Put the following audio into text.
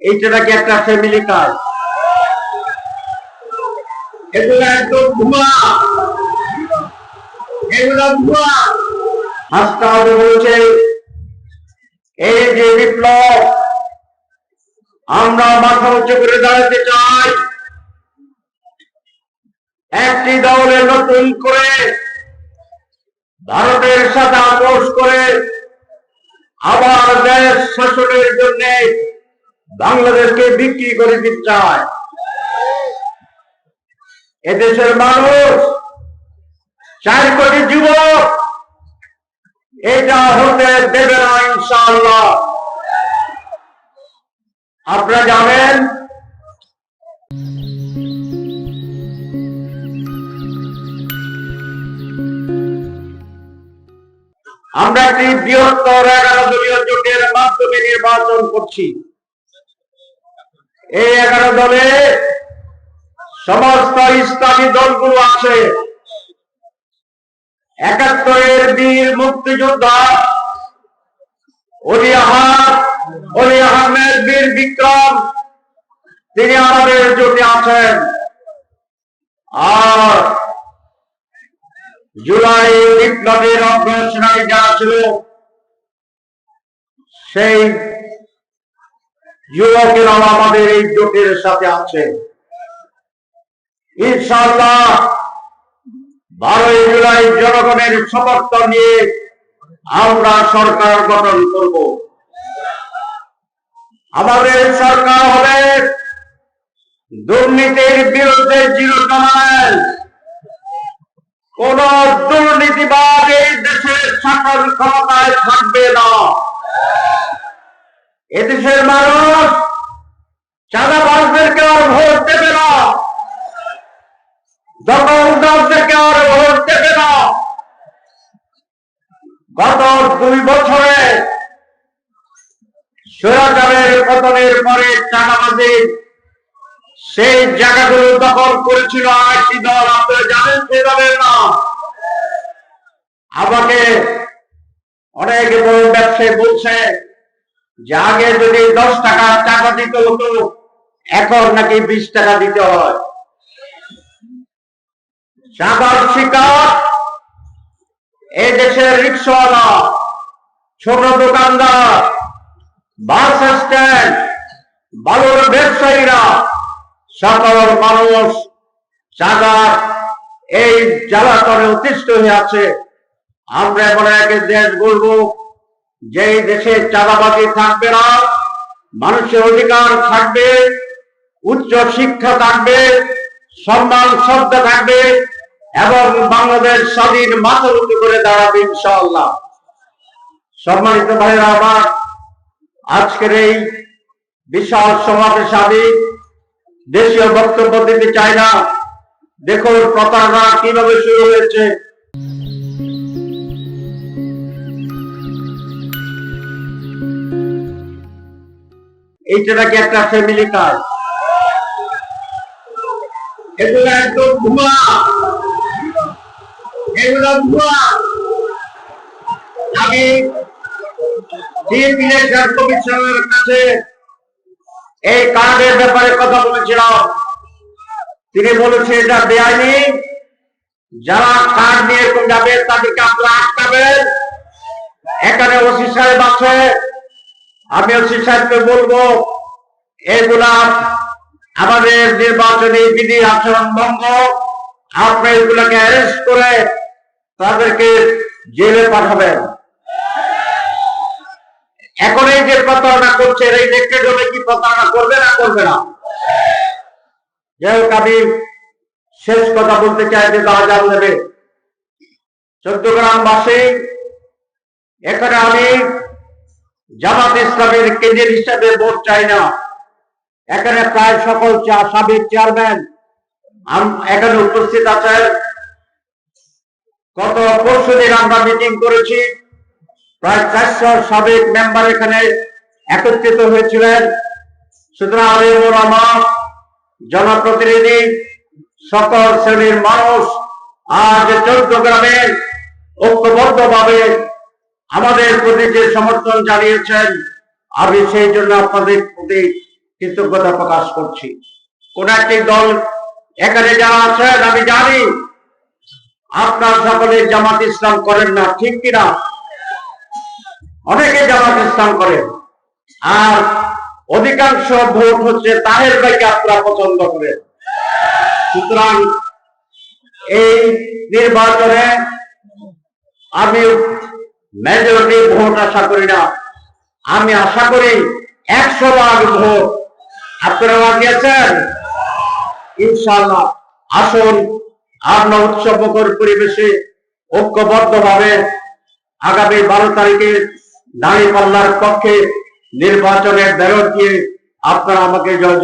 এইটা নাকি একটা ফ্যামিলি এগুলো একদম ধোঁয়া। এগুলো ধোঁয়া। বলছে, এই যে বিপ্লব, আমরা মাথা উঁচু করে দাঁড়াতে চাই। একটি দলে নতুন করে ভারতের সাথে আপোষ করে আবার দেশ শাসনের জন্য বাংলাদেশকে বিক্রি করে দিতে চায়। এদেশের মানুষ চার কোটি যুবক, এটা হতে দেবে না ইনশাআল্লাহ। আপনারা জানেন? আমরা একটি বৃহত্তর এগারো দলীয় জোটের মাধ্যমে নির্বাচন করছি। এই এগারো দলে সমস্ত ইসলামী দলগুলো আছে। একাত্তরের বীর মুক্তিযোদ্ধা অলি আহাদ, অলি আহমেদ বীর বিক্রম, তিনি আমাদের জোটে আছেন। আর জুলাই বিপ্লবের অগ্রসরায় যারা ছিল, সেই যুবকেরাও আমাদের এই জোটের সাথে আছে ইনশাআল্লাহ বারোই জুলাই জনগণের সমর্থন নিয়ে আমরা সরকার গঠন করব। আমাদের সরকার হবে দুর্নীতির বিরুদ্ধে জিরো টলারেন্স কোন দুর্নীতিবাদ এই দেশের শাসন ক্ষমতায় থাকবে না। এদেশের মানুষ চাঁদাবাজদেরকে আর ভোট দেবে না। দখলদারদেরকে আর ভোট দেবে না। গত দুই বছরে স্বৈরাচারের পতনের পরে চাঁদাবাজির সেই জায়গাগুলো দখল করেছিল আরেকটি দল, আপনারা জানেন দলের নাম আমাকে অনেক বড় ব্যবসায়ী বলছে আগে যদি দশ টাকা টাকা দিতে হতো, এখন নাকি বিশ টাকা দিতে হয়। চাঁদার শিকার এই দেশের রিক্সাওয়ালা, ছোট দোকানদার, বাস স্ট্যান্ড বালুর ব্যবসায়ীরা, সাধারণ মানুষ চাঁদার এই জ্বালাতনে অতিষ্ঠ হয়ে আছে। আমরা এমন এক দেশ বলব যে দেশে চাঁদাবাজি থাকবে না, মানুষের অধিকার থাকবে, উচ্চ শিক্ষা থাকবে, সম্মান শ্রদ্ধা থাকবে, এবং বাংলাদেশ স্বাধীন মাথার উঁচু করে দাঁড়াবে ইনশাআল্লাহ। সম্মানিত ভাইরা আমার, আজকের এই বিশাল সমাবেশ আমি দেশীয় বক্তব্য দিতে চাই না। দেখুন, প্রতারণা কীভাবে শুরু হয়েছে এইটা নাকি একটা ফ্যামিলি কাজ এগুলো একদম ধোঁয়া। এগুলো ধোঁয়া। আমি কমিশনের কাছে এই কার্ডের ব্যাপারে কথা বলেছিলাম। তিনি বলেছে এটা বেআইনি। যারা কার্ড নিয়ে যাবে, তাদেরকে আপনারা আটকাবেন। এখানে ওসি সাহেব আছে। আমি ওসি সাহেবকে বলব, এগুলা আমাদের নির্বাচনী বিধি আচরণ ভঙ্গ। আপনি এগুলাকে অ্যারেস্ট করে তাদেরকে জেলে পাঠাবেন। এখন এই যে প্রতারণা করছে এই দেখতে গেলে কি প্রতারণা করবে না করবে না? যাই হোক, আমি শেষ কথা বলতে চাই যে দাঁড়া নেবে চট্টগ্রামবাসী এখানে আমি জামাত ইসলামের কেন্দ্রের হিসাবে ভোট চাই না। এখানে প্রায় সকল সাবেক চেয়ারম্যান এখানে উপস্থিত আছেন। গত পরশু দিন আমরা মিটিং করেছি। প্রায় চারশো সাবেক মেম্বার এখানে একত্রিত হয়েছিলেন। সুতরাং আলিমুর রহমান জনপ্রতিনিধি, সকল শ্রেণির মানুষ আজ চৌদ্দগ্রামে ঐক্যবদ্ধভাবে আমাদের প্রতি যে সমর্থন জানিয়েছেন, আমি সেই জন্য আপনাদের প্রতি কৃতজ্ঞতা প্রকাশ করছি। কোন একটি দল এখানে যারা আছেন, আমি জানি আপনার সকলে জামাত ইসলাম করেন না, ঠিক কিনা? অনেকে জামাত ইসলাম করেন। আর অধিকাংশ ভোট হচ্ছে তাহের ভাইকে আপনারা পছন্দ করেন। সুতরাং এই নির্বাচনে আমি মেজরিটি ভোট আশা করি না। আমি আশা করি একশো ভাগ ভোট। আপনারা আছেন? ইনশাল্লাহ আসুন, আমরা উৎসবকর পরিবেশে ঐক্যবদ্ধ ভাবে আগামী বারো তারিখে দাঁড়িয়ে পাল্লার পক্ষে নির্বাচনের ব্যালট দিয়ে আপনারা আমাকে জয়